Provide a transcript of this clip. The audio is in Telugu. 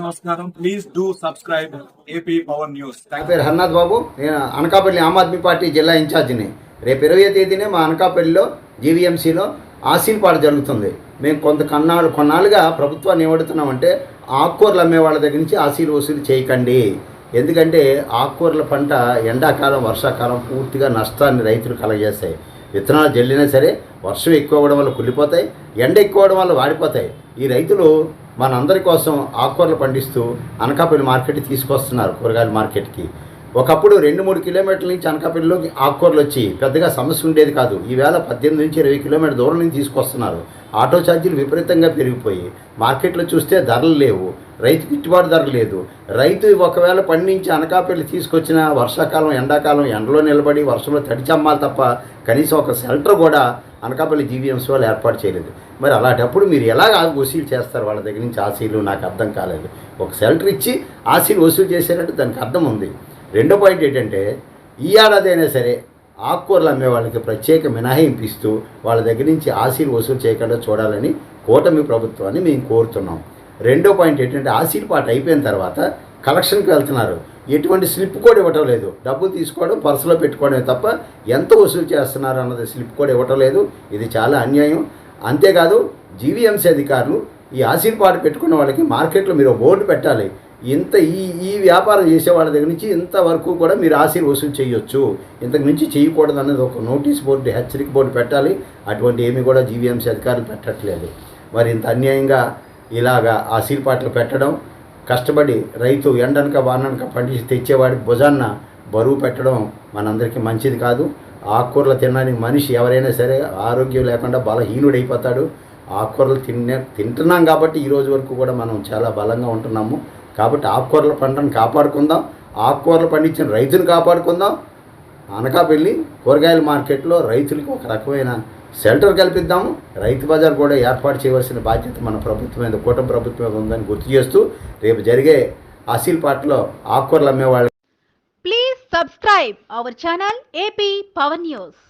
నమస్కారం. Please do subscribe AP power news పేరు హర్నాథ్ బాబు. నేను అనకాపల్లి ఆమ్ ఆద్మీ పార్టీ జిల్లా ఇన్ఛార్జిని. రేపు ఇరవై తేదీనే మా అనకాపల్లిలో జీవీఎంసీలో ఆశీల్పాడు జరుగుతుంది. మేము కొంత కన్నాళ్ళు కొన్నాళ్ళుగా ప్రభుత్వాన్ని ఏమడుతున్నామంటే ఆకుకూరలు అమ్మే వాళ్ళ దగ్గర నుంచి ఆశీలు వసూలు చేయకండి. ఎందుకంటే ఆకుకూరల పంట ఎండాకాలం వర్షాకాలం పూర్తిగా నష్టాన్ని రైతులు కలగజేస్తాయి. విత్తనాలు జల్లినా సరే వర్షం ఎక్కువ అవ్వడం వల్ల కుళ్ళిపోతాయి ఎండ ఎక్కువ అవ్వడం వల్ల వాడిపోతాయి. ఈ రైతులు మనందరి కోసం ఆకుకూరలు పండిస్తూ అనకాపల్లి మార్కెట్ తీసుకొస్తున్నారు కూరగాయల మార్కెట్కి. ఒకప్పుడు రెండు మూడు కిలోమీటర్ల నుంచి అనకాపల్లిలోకి ఆకుకూరలు వచ్చి పెద్దగా సమస్య ఉండేది కాదు. ఈవేళ పద్దెనిమిది నుంచి ఇరవై కిలోమీటర్ దూరం నుంచి తీసుకొస్తున్నారు. ఆటో ఛార్జీలు విపరీతంగా పెరిగిపోయి మార్కెట్లో చూస్తే ధరలు లేవు. రైతు గిట్టుబాటు ధర లేదు. రైతు ఒకవేళ పండించి అనకాపల్లి తీసుకొచ్చిన వర్షాకాలం ఎండాకాలం ఎండలో నిలబడి వర్షంలో తడిచమ్మాలి తప్ప కనీసం ఒక షెల్టర్ కూడా అనకాపల్లి జీవీఎంసీ వాళ్ళు ఏర్పాటు చేయలేదు. మరి అలాంటప్పుడు మీరు ఎలాగ వసూలు చేస్తారు? వాళ్ళ దగ్గర నుంచి ఆశీలు నాకు అర్థం కాలేదు. ఒక షెల్టర్ ఇచ్చి ఆశీలు వసూలు చేసేటట్టు దానికి అర్థం ఉంది. రెండో పాయింట్ ఏంటంటే ఈ ఏడాది అయినా సరే ఆకుకూరలు అమ్మే వాళ్ళకి ప్రత్యేక మినహాయింపు ఇస్తూ వాళ్ళ దగ్గర నుంచి ఆశీలు వసూలు చేయకుండా చూడాలని కూటమి ప్రభుత్వాన్ని మేము కోరుతున్నాం. రెండో పాయింట్ ఏంటంటే ఆశీలు పాట అయిపోయిన తర్వాత కలెక్షన్కి వెళ్తున్నారు. ఎటువంటి స్లిప్ కూడా ఇవ్వటం లేదు. డబ్బులు తీసుకోవడం పర్సులో పెట్టుకోవడమే తప్ప ఎంత వసూలు చేస్తున్నారు అన్నది స్లిప్ కూడా ఇవ్వటం లేదు. ఇది చాలా అన్యాయం. అంతేకాదు జీవీఎంసీ అధికారులు ఈ ఆశీల్ పెట్టుకున్న వాళ్ళకి మార్కెట్లో మీరు బోర్డు పెట్టాలి. ఇంత ఈ ఈ వ్యాపారం చేసేవాళ్ళ దగ్గర నుంచి ఇంతవరకు కూడా మీరు ఆశీర్ వసూలు చేయొచ్చు. ఇంతకు మించి చేయకూడదు అనేది ఒక నోటీస్ బోర్డు హెచ్చరిక బోర్డు పెట్టాలి. అటువంటి ఏమి కూడా జీవీఎంసీ అధికారులు పెట్టట్లేదు. మరి ఇంత అన్యాయంగా ఇలాగా ఆశీర్పాటలు పెట్టడం కష్టపడి రైతు ఎండనక వాననక పండించి తెచ్చేవాడి భుజాన్న బరువు పెట్టడం మనందరికీ మంచిది కాదు. ఆకుకూరలు తినడానికి మనిషి ఎవరైనా సరే ఆరోగ్యం లేకుండా బలహీనుడైపోతాడు. ఆకుకూరలు తినే తింటున్నాం కాబట్టి ఈ రోజు వరకు కూడా మనం చాలా బలంగా ఉంటున్నాము. కాబట్టి ఆకుకూరల పంటను కాపాడుకుందాం. ఆకుకూరలు పండించిన రైతును కాపాడుకుందాం. అనకాపల్లి కూరగాయల మార్కెట్లో రైతులకు ఒక రకమైన షెల్టర్ కల్పిద్దాము. రైతు బజార్ కూడా ఏర్పాటు చేయవలసిన బాధ్యత మన ప్రభుత్వం మీద కూటమి ప్రభుత్వం మీద ఉందని గుర్తు చేస్తూ రేపు జరిగే అసీల్ పాటలో ఆకుకూరలు అమ్మేవాళ్ళు please subscribe our channel AP Power news